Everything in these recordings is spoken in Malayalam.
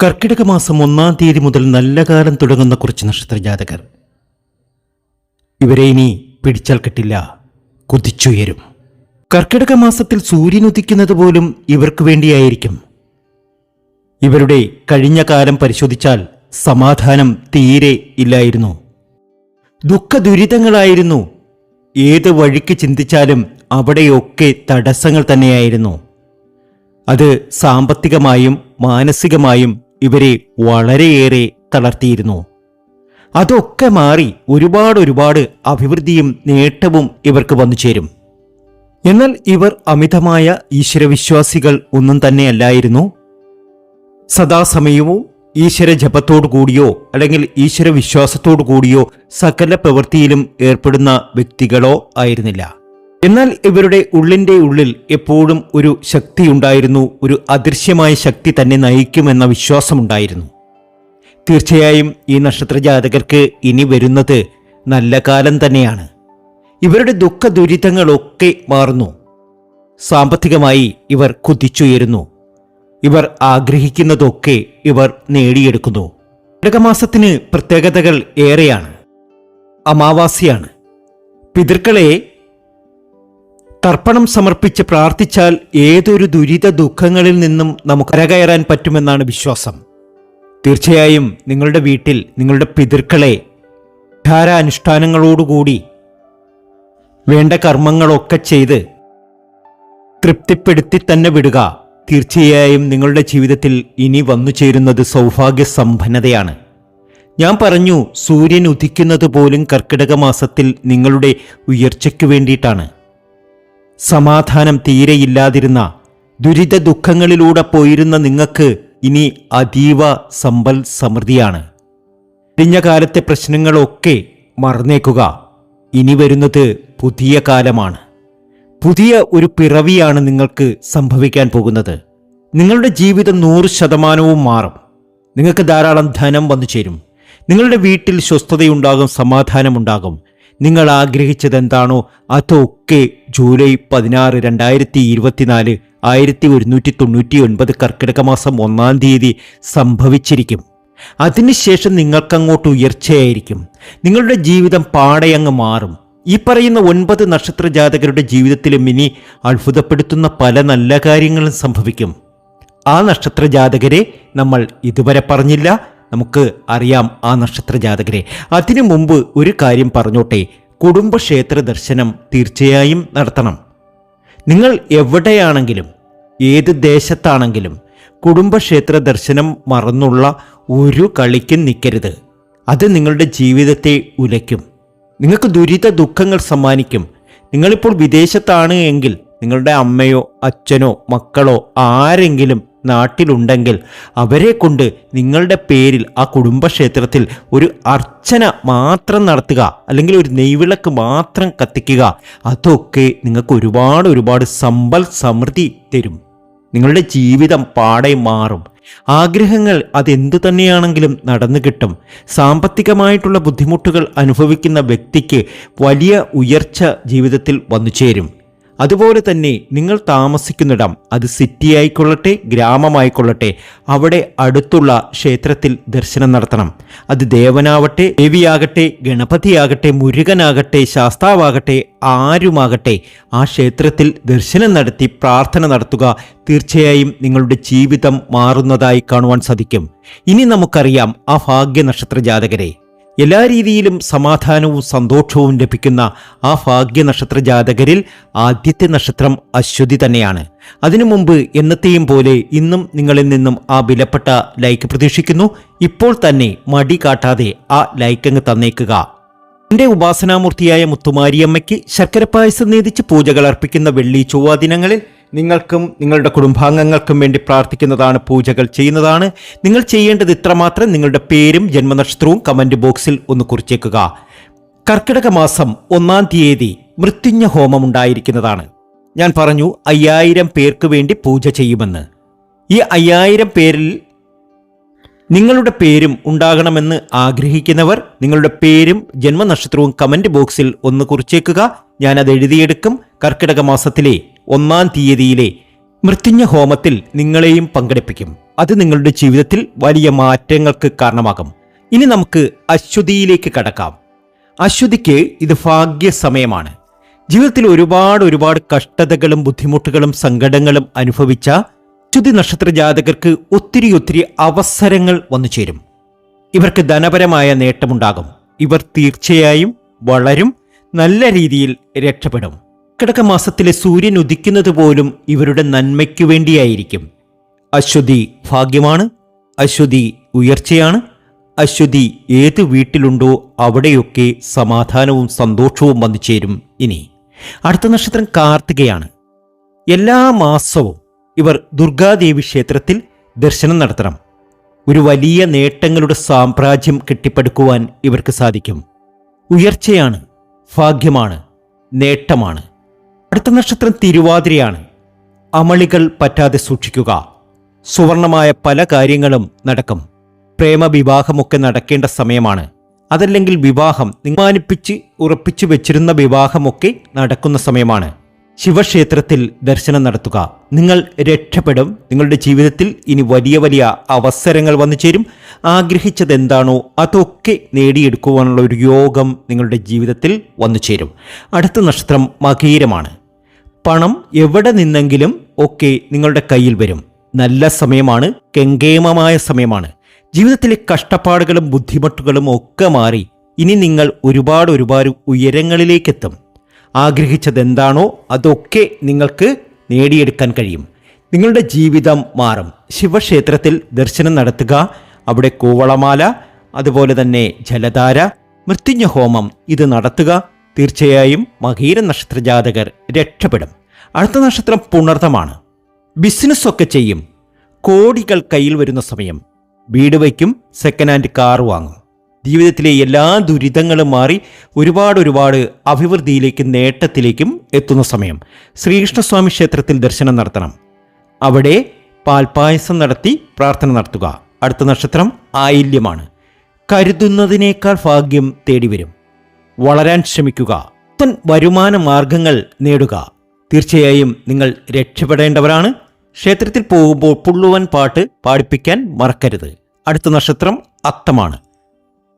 കർക്കിടക മാസം ഒന്നാം തീയതി മുതൽ നല്ല കാലം തുടങ്ങുന്ന കുറച്ച് നക്ഷത്രജാതകർ. ഇവരെ ഇനി പിടിച്ചാൽ കിട്ടില്ല കുതിച്ചുയരും. കർക്കിടക മാസത്തിൽ സൂര്യൻ ഉദിക്കുന്നത് പോലും ഇവർക്ക് വേണ്ടിയായിരിക്കും. ഇവരുടെ കഴിഞ്ഞ കാലം പരിശോധിച്ചാൽ സമാധാനം തീരെ ഇല്ലായിരുന്നു. ദുഃഖ ദുരിതങ്ങളായിരുന്നു ഏത് വഴിക്ക് ചിന്തിച്ചാലും അവിടെയൊക്കെ തടസ്സങ്ങൾ തന്നെയായിരുന്നു. അത് സാമ്പത്തികമായും മാനസികമായും ഇവരെ വളരെയേറെ തളർത്തിയിരുന്നു. അതൊക്കെ മാറി ഒരുപാട് ഒരുപാട് അഭിവൃദ്ധിയും നേട്ടവും ഇവർക്ക് വന്നു ചേരും. എന്നാൽ ഇവർ അമിതമായ ഈശ്വരവിശ്വാസികൾ ഒന്നും തന്നെയല്ലായിരുന്നു. സദാസമയവും ഈശ്വര ജപത്തോടു കൂടിയോ അല്ലെങ്കിൽ ഈശ്വര വിശ്വാസത്തോടു കൂടിയോ സകല പ്രവൃത്തിയിലും ഏർപ്പെടുന്ന വ്യക്തികളോ ആയിരുന്നില്ല. എന്നാൽ ഇവരുടെ ഉള്ളിന്റെ ഉള്ളിൽ എപ്പോഴും ഒരു ശക്തിയുണ്ടായിരുന്നു ഒരു അദൃശ്യമായ ശക്തി തന്നെ നയിക്കുമെന്ന വിശ്വാസമുണ്ടായിരുന്നു. തീർച്ചയായും ഈ നക്ഷത്ര ജാതകർക്ക് ഇനി വരുന്നത് നല്ല കാലം തന്നെയാണ്. ഇവരുടെ ദുഃഖ ദുരിതങ്ങളൊക്കെ മാറുന്നു. സാമ്പത്തികമായി ഇവർ കുതിച്ചുയരുന്നു. ഇവർ ആഗ്രഹിക്കുന്നതൊക്കെ ഇവർ നേടിയെടുക്കുന്നു. കടകമാസത്തിന് പ്രത്യേകതകൾ ഏറെയാണ്. അമാവാസിയാണ്. പിതൃക്കളെ തർപ്പണം സമർപ്പിച്ച് പ്രാർത്ഥിച്ചാൽ ഏതൊരു ദുരിത ദുഃഖങ്ങളിൽ നിന്നും നമുക്ക് കരകയറാൻ പറ്റുമെന്നാണ് വിശ്വാസം. തീർച്ചയായും നിങ്ങളുടെ വീട്ടിൽ നിങ്ങളുടെ പിതൃക്കളെ ധാരാനുഷ്ഠാനങ്ങളോടുകൂടി വേണ്ട കർമ്മങ്ങളൊക്കെ ചെയ്ത് തൃപ്തിപ്പെടുത്തി തന്നെ വിടുക. തീർച്ചയായും നിങ്ങളുടെ ജീവിതത്തിൽ ഇനി വന്നു ചേരുന്നത് സൗഭാഗ്യ സമ്പന്നതയാണ് ഞാൻ പറഞ്ഞു സൂര്യൻ ഉദിക്കുന്നത് പോലും കർക്കിടക മാസത്തിൽ നിങ്ങളുടെ ഉയർച്ചയ്ക്ക് വേണ്ടിയിട്ടാണ്. സമാധാനം തീരെയില്ലാതിരുന്ന ദുരിത ദുഃഖങ്ങളിലൂടെ പോയിരുന്ന നിങ്ങൾക്ക് ഇനി അതീവ സമ്പൽ സമൃദ്ധിയാണ്. കഴിഞ്ഞ കാലത്തെ പ്രശ്നങ്ങളൊക്കെ മറന്നേക്കുക. ഇനി വരുന്നത് പുതിയ കാലമാണ്. പുതിയ ഒരു പിറവിയാണ് നിങ്ങൾക്ക് സംഭവിക്കാൻ പോകുന്നത്. നിങ്ങളുടെ ജീവിതം നൂറ് ശതമാനവും മാറും. നിങ്ങൾക്ക് ധാരാളം ധനം വന്നു ചേരും നിങ്ങളുടെ വീട്ടിൽ സ്വസ്ഥതയുണ്ടാകും സമാധാനമുണ്ടാകും. നിങ്ങൾ ആഗ്രഹിച്ചത് എന്താണോ അതൊക്കെ ജൂലൈ പതിനാറ് രണ്ടായിരത്തി ഇരുപത്തിനാല് ആയിരത്തി ഒരുന്നൂറ്റി തൊണ്ണൂറ്റി ഒൻപത് കർക്കിടക മാസം ഒന്നാം തീയതി സംഭവിച്ചിരിക്കും. അതിനുശേഷം നിങ്ങൾക്കങ്ങോട്ട് ഉയർച്ചയായിരിക്കും. നിങ്ങളുടെ ജീവിതം പാടയങ്ങ് മാറും. ഈ പറയുന്ന ഒൻപത് നക്ഷത്ര ജാതകരുടെ ജീവിതത്തിലും ഇനി അത്ഭുതപ്പെടുത്തുന്ന പല നല്ല കാര്യങ്ങളും സംഭവിക്കും. ആ നക്ഷത്ര ജാതകരെ നമ്മൾ ഇതുവരെ പറഞ്ഞില്ല. നമുക്ക് അറിയാം ആ നക്ഷത്ര ജാതകരെ. അതിനു മുമ്പ് ഒരു കാര്യം പറഞ്ഞോട്ടെ. കുടുംബക്ഷേത്ര ദർശനം തീർച്ചയായും നടത്തണം. നിങ്ങൾ എവിടെയാണെങ്കിലും ഏത് ദേശത്താണെങ്കിലും കുടുംബക്ഷേത്ര ദർശനം മറന്നുള്ള ഒരു കളിക്കും നിൽക്കരുത്. അത് നിങ്ങളുടെ ജീവിതത്തെ ഉലയ്ക്കും. നിങ്ങൾക്ക് ദുരിത ദുഃഖങ്ങൾ സമ്മാനിക്കും. നിങ്ങളിപ്പോൾ വിദേശത്താണ് എങ്കിൽ നിങ്ങളുടെ അമ്മയോ അച്ഛനോ മക്കളോ ആരെങ്കിലും നാട്ടിലുണ്ടെങ്കിൽ അവരെ കൊണ്ട് നിങ്ങളുടെ പേരിൽ ആ കുടുംബക്ഷേത്രത്തിൽ ഒരു അർച്ചന മാത്രം നടത്തുക അല്ലെങ്കിൽ ഒരു നെയ്വിളക്ക് മാത്രം കത്തിക്കുക. അതൊക്കെ നിങ്ങൾക്ക് ഒരുപാട് ഒരുപാട് സമ്പൽ സമൃദ്ധി തരും. നിങ്ങളുടെ ജീവിതം പാടെ മാറും. ആഗ്രഹങ്ങൾ അതെന്തു തന്നെയാണെങ്കിലും നടന്നു കിട്ടും. സാമ്പത്തികമായിട്ടുള്ള ബുദ്ധിമുട്ടുകൾ അനുഭവിക്കുന്ന വ്യക്തിക്ക് വലിയ ഉയർച്ച ജീവിതത്തിൽ വന്നു ചേരും. അതുപോലെ തന്നെ നിങ്ങൾ താമസിക്കുന്നിടം അത് സിറ്റി ആയിക്കൊള്ളട്ടെ ഗ്രാമമായിക്കൊള്ളട്ടെ അവിടെ അടുത്തുള്ള ക്ഷേത്രത്തിൽ ദർശനം നടത്തണം. അത് ദേവനാവട്ടെ ദേവിയാകട്ടെ ഗണപതിയാകട്ടെ മുരുകനാകട്ടെ ശാസ്താവാകട്ടെ ആരുമാകട്ടെ ആ ക്ഷേത്രത്തിൽ ദർശനം നടത്തി പ്രാർത്ഥന നടത്തുക തീർച്ചയായും നിങ്ങളുടെ ജീവിതം മാറുന്നതായി കാണുവാൻ സാധിക്കും. ഇനി നമുക്കറിയാം ആ ഭാഗ്യ നക്ഷത്ര ജാതകരെ എല്ലാ രീതിയിലും സമാധാനവും സന്തോഷവും ലഭിക്കുന്ന ആ ഭാഗ്യ നക്ഷത്ര ജാതകരിൽ ആദ്യത്തെ നക്ഷത്രം അശ്വതി തന്നെയാണ്. അതിനു മുമ്പ് എന്നത്തെയും പോലെ ഇന്നും നിങ്ങളിൽ നിന്നും ആ വിലപ്പെട്ട ലൈക്ക് പ്രതീക്ഷിക്കുന്നു. ഇപ്പോൾ തന്നെ മടി കാട്ടാതെ ആ ലൈക്ക് അങ്ങ് തന്നേക്കുക. എന്റെ ഉപാസനാമൂർത്തിയായ മുത്തുമാരിയമ്മയ്ക്ക് ശർക്കര പായസം നേതിച്ച് പൂജകൾ അർപ്പിക്കുന്ന വെള്ളി ചൊവ്വ ദിനങ്ങളിൽ നിങ്ങൾക്കും നിങ്ങളുടെ കുടുംബാംഗങ്ങൾക്കും വേണ്ടി പ്രാർത്ഥിക്കുന്നതാണ് പൂജകൾ ചെയ്യുന്നതാണ്. നിങ്ങൾ ചെയ്യേണ്ടത് ഇത്രമാത്രം നിങ്ങളുടെ പേരും ജന്മനക്ഷത്രവും കമന്റ് ബോക്സിൽ ഒന്ന് കുറിച്ചേക്കുക. കർക്കിടക മാസം ഒന്നാം തീയതി മൃത്യുഞ്ഞ ഹോമം ഉണ്ടായിരിക്കുന്നതാണ്. ഞാൻ പറഞ്ഞു അയ്യായിരം പേർക്ക് വേണ്ടി പൂജ ചെയ്യുമെന്ന്. ഈ അയ്യായിരം പേരിൽ നിങ്ങളുടെ പേരും ഉണ്ടാകണമെന്ന് ആഗ്രഹിക്കുന്നവർ നിങ്ങളുടെ പേരും ജന്മനക്ഷത്രവും കമന്റ് ബോക്സിൽ ഒന്ന് കുറിച്ചേക്കുക. ഞാനത് എഴുതിയെടുക്കും. കർക്കിടക മാസത്തിലെ ഒന്നാം തീയതിയിലെ മൃത്യുഞ്ഞ ഹോമത്തിൽ നിങ്ങളെയും പങ്കെടുപ്പിക്കും. അത് നിങ്ങളുടെ ജീവിതത്തിൽ വലിയ മാറ്റങ്ങൾക്ക് കാരണമാകും. ഇനി നമുക്ക് അശ്വതിയിലേക്ക് കടക്കാം. അശ്വതിക്ക് ഇത് ഭാഗ്യ സമയമാണ് ജീവിതത്തിൽ ഒരുപാട് ഒരുപാട് കഷ്ടതകളും ബുദ്ധിമുട്ടുകളും സങ്കടങ്ങളും അനുഭവിച്ച അശ്വതി നക്ഷത്ര ജാതകർക്ക് ഒത്തിരി ഒത്തിരി അവസരങ്ങൾ വന്നു ചേരും. ഇവർക്ക് ധനപരമായ നേട്ടമുണ്ടാകും. ഇവർ തീർച്ചയായും വളരും നല്ല രീതിയിൽ രക്ഷപ്പെടും. കിടക്ക മാസത്തിലെ സൂര്യൻ ഉദിക്കുന്നത് പോലും ഇവരുടെ നന്മയ്ക്കു വേണ്ടിയായിരിക്കും. അശ്വതി ഭാഗ്യമാണ് അശ്വതി ഉയർച്ചയാണ് അശ്വതി ഏത് വീട്ടിലുണ്ടോ അവിടെയൊക്കെ സമാധാനവും സന്തോഷവും വന്നു ചേരും ഇനി. അടുത്ത നക്ഷത്രം കാർത്തികയാണ്. എല്ലാ മാസവും ഇവർ ദുർഗാദേവി ക്ഷേത്രത്തിൽ ദർശനം നടത്തണം. ഒരു വലിയ നേട്ടങ്ങളുടെ സാമ്രാജ്യം കെട്ടിപ്പടുക്കുവാൻ ഇവർക്ക് സാധിക്കും. ഉയർച്ചയാണ് ഭാഗ്യമാണ് നേട്ടമാണ്. അടുത്ത നക്ഷത്രം തിരുവാതിരയാണ്. അമളികൾ പറ്റാതെ സൂക്ഷിക്കുക. സുവർണമായ പല കാര്യങ്ങളും നടക്കും. പ്രേമവിവാഹമൊക്കെ നടക്കേണ്ട സമയമാണ്. അതല്ലെങ്കിൽ വിവാഹം നിമാനിപ്പിച്ച് ഉറപ്പിച്ചു വെച്ചിരുന്ന വിവാഹമൊക്കെ നടക്കുന്ന സമയമാണ്. ശിവക്ഷേത്രത്തിൽ ദർശനം നടത്തുക. നിങ്ങൾ രക്ഷപ്പെടും. നിങ്ങളുടെ ജീവിതത്തിൽ ഇനി വലിയ വലിയ അവസരങ്ങൾ വന്നു ചേരും. ആഗ്രഹിച്ചത് എന്താണോ അതൊക്കെ നേടിയെടുക്കുവാനുള്ള ഒരു യോഗം നിങ്ങളുടെ ജീവിതത്തിൽ വന്നു ചേരും. അടുത്ത നക്ഷത്രം മകീരമാണ്. പണം എവിടെ നിന്നെങ്കിലും ഒക്കെ നിങ്ങളുടെ കയ്യിൽ വരും. നല്ല സമയമാണ് കെങ്കേമമായ സമയമാണ്. ജീവിതത്തിലെ കഷ്ടപ്പാടുകളും ബുദ്ധിമുട്ടുകളും ഒക്കെ മാറി ഇനി നിങ്ങൾ ഒരുപാട് ഒരുപാട് ഉയരങ്ങളിലേക്കെത്തും. ആഗ്രഹിച്ചത് എന്താണോ അതൊക്കെ നിങ്ങൾക്ക് നേടിയെടുക്കാൻ കഴിയും. നിങ്ങളുടെ ജീവിതം മാറും. ശിവക്ഷേത്രത്തിൽ ദർശനം നടത്തുക അവിടെ കൂവളമാല അതുപോലെ തന്നെ ജലധാര മൃത്യുഞ്ജ ഹോമം ഇത് നടത്തുക. തീർച്ചയായും മഹീര നക്ഷത്ര ജാതകർ രക്ഷപ്പെടും. അടുത്ത നക്ഷത്രം പുണർത്തമാണ് ബിസിനസ്സൊക്കെ ചെയ്യും. കോടികൾ കയ്യിൽ വരുന്ന സമയം. വീട് വയ്ക്കും സെക്കൻഡ് ഹാൻഡ് കാർ വാങ്ങും. ജീവിതത്തിലെ എല്ലാ ദുരിതങ്ങളും മാറി ഒരുപാട് ഒരുപാട് അഭിവൃദ്ധിയിലേക്കും നേട്ടത്തിലേക്കും എത്തുന്ന സമയം. ശ്രീകൃഷ്ണസ്വാമി ക്ഷേത്രത്തിൽ ദർശനം നടത്തണം. അവിടെ പാൽപായസം നടത്തി പ്രാർത്ഥന നടത്തുക. അടുത്ത നക്ഷത്രം ആയില്യമാണ്. കരുതുന്നതിനേക്കാൾ ഭാഗ്യം തേടിവരും. വളരാൻ ശ്രമിക്കുക. പുത്തൻ വരുമാന മാർഗങ്ങൾ നേടുക. തീർച്ചയായും നിങ്ങൾ രക്ഷപ്പെടേണ്ടവരാണ്. ക്ഷേത്രത്തിൽ പോകുമ്പോൾ പുള്ളുവൻ പാട്ട് പാടിപ്പിക്കാൻ മറക്കരുത്. അടുത്ത നക്ഷത്രം അത്തമാണ്.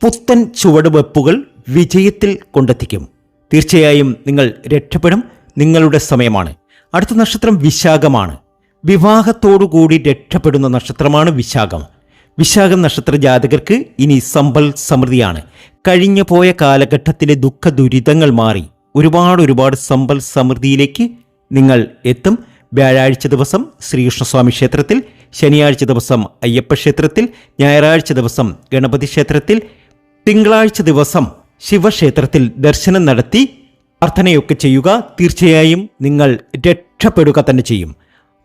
പുത്തൻ ചുവടുവെപ്പുകൾ വിജയത്തിൽ കൊണ്ടെത്തിക്കും. തീർച്ചയായും നിങ്ങൾ രക്ഷപ്പെടും. നിങ്ങളുടെ സമയമാണ്. അടുത്ത നക്ഷത്രം വിശാഖമാണ്. വിവാഹത്തോടുകൂടി രക്ഷപ്പെടുന്ന നക്ഷത്രമാണ് വിശാഖം. വിശാഖം നക്ഷത്ര ജാതകർക്ക് ഇനി സമ്പൽ സമൃദ്ധിയാണ്. കഴിഞ്ഞു പോയ കാലഘട്ടത്തിലെ ദുഃഖ ദുരിതങ്ങൾ മാറി ഒരുപാട് ഒരുപാട് സമ്പൽ സമൃദ്ധിയിലേക്ക് നിങ്ങൾ എത്തും. വ്യാഴാഴ്ച ദിവസം ശ്രീകൃഷ്ണസ്വാമി ക്ഷേത്രത്തിൽ ശനിയാഴ്ച ദിവസം അയ്യപ്പ ക്ഷേത്രത്തിൽ ഞായറാഴ്ച ദിവസം ഗണപതി ക്ഷേത്രത്തിൽ തിങ്കളാഴ്ച ദിവസം ശിവക്ഷേത്രത്തിൽ ദർശനം നടത്തി പ്രാർത്ഥനയൊക്കെ ചെയ്യുക. തീർച്ചയായും നിങ്ങൾ രക്ഷപ്പെടുക തന്നെ ചെയ്യും.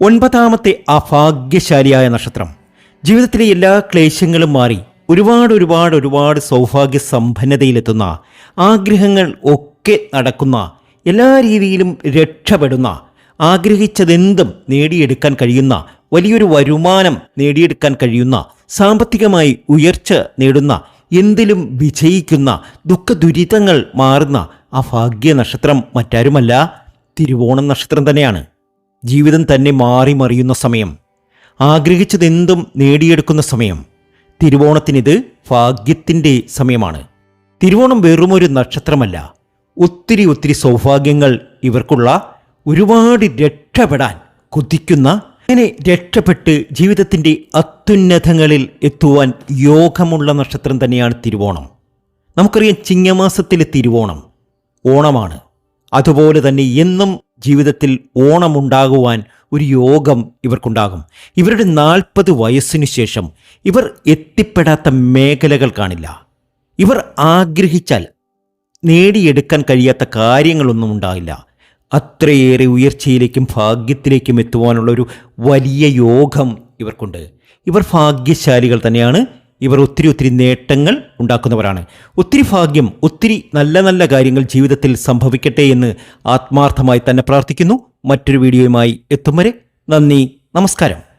ഒൻപതാമത്തെ അഭാഗ്യശാലിയായ നക്ഷത്രം. ജീവിതത്തിലെ എല്ലാ ക്ലേശങ്ങളും മാറി ഒരുപാട് ഒരുപാട് ഒരുപാട് സൗഭാഗ്യ സമ്പന്നതയിലെത്തുന്ന ആഗ്രഹങ്ങൾ ഒക്കെ നടക്കുന്ന എല്ലാ രീതിയിലും രക്ഷപ്പെടുന്ന ആഗ്രഹിച്ചതെന്തും നേടിയെടുക്കാൻ കഴിയുന്ന വലിയൊരു വരുമാനം നേടിയെടുക്കാൻ കഴിയുന്ന സാമ്പത്തികമായി ഉയർച്ച നേടുന്ന എന്തിലും വിജയിക്കുന്ന ദുഃഖദുരിതങ്ങൾ മാറുന്ന ആ ഭാഗ്യ നക്ഷത്രം മറ്റാരുമല്ല. തിരുവോണം നക്ഷത്രം തന്നെയാണ്. ജീവിതം തന്നെ മാറി മറിയുന്ന സമയം. ആഗ്രഹിച്ചതെന്തും നേടിയെടുക്കുന്ന സമയം. തിരുവോണത്തിനിത് ഭാഗ്യത്തിന്റെ സമയമാണ്. തിരുവോണം വെറുമൊരു നക്ഷത്രമല്ല. ഒത്തിരി ഒത്തിരി സൗഭാഗ്യങ്ങൾ ഇവർക്കുള്ള ഒരുപാട് രക്ഷപ്പെടാൻ കുതിക്കുന്ന അങ്ങനെ രക്ഷപ്പെട്ട് ജീവിതത്തിന്റെ അത്യുന്നതങ്ങളിൽ എത്തുവാൻ യോഗമുള്ള നക്ഷത്രം തന്നെയാണ് തിരുവോണം. നമുക്കറിയാം ചിങ്ങമാസത്തിലെ തിരുവോണം ഓണമാണ്. അതുപോലെ തന്നെ എന്നും ജീവിതത്തിൽ ഓണമുണ്ടാകുവാൻ ഒരു യോഗം ഇവർക്കുണ്ടാകും. ഇവരുടെ നാൽപ്പത് വയസ്സിനു ശേഷം ഇവർ എത്തിപ്പെടാത്ത മേഖലകൾ കാണില്ല. ഇവർ ആഗ്രഹിച്ചാൽ നേടിയെടുക്കാൻ കഴിയാത്ത കാര്യങ്ങളൊന്നും ഉണ്ടാകില്ല. അത്രയേറെ ഉയർച്ചയിലേക്കും ഭാഗ്യത്തിലേക്കും എത്തുവാനുള്ള ഒരു വലിയ യോഗം ഇവർക്കുണ്ട്. ഇവർ ഭാഗ്യശാലികൾ തന്നെയാണ്. ഇവർ ഒത്തിരി ഒത്തിരി നേട്ടങ്ങൾ ഉണ്ടാക്കുന്നവരാണ്. ഒത്തിരി ഭാഗ്യം ഒത്തിരി നല്ല നല്ല കാര്യങ്ങൾ ജീവിതത്തിൽ സംഭവിക്കട്ടെ എന്ന് ആത്മാർത്ഥമായി തന്നെ പ്രാർത്ഥിക്കുന്നു. മറ്റൊരു വീഡിയോയുമായി എത്തും വരെ നന്ദി നമസ്കാരം.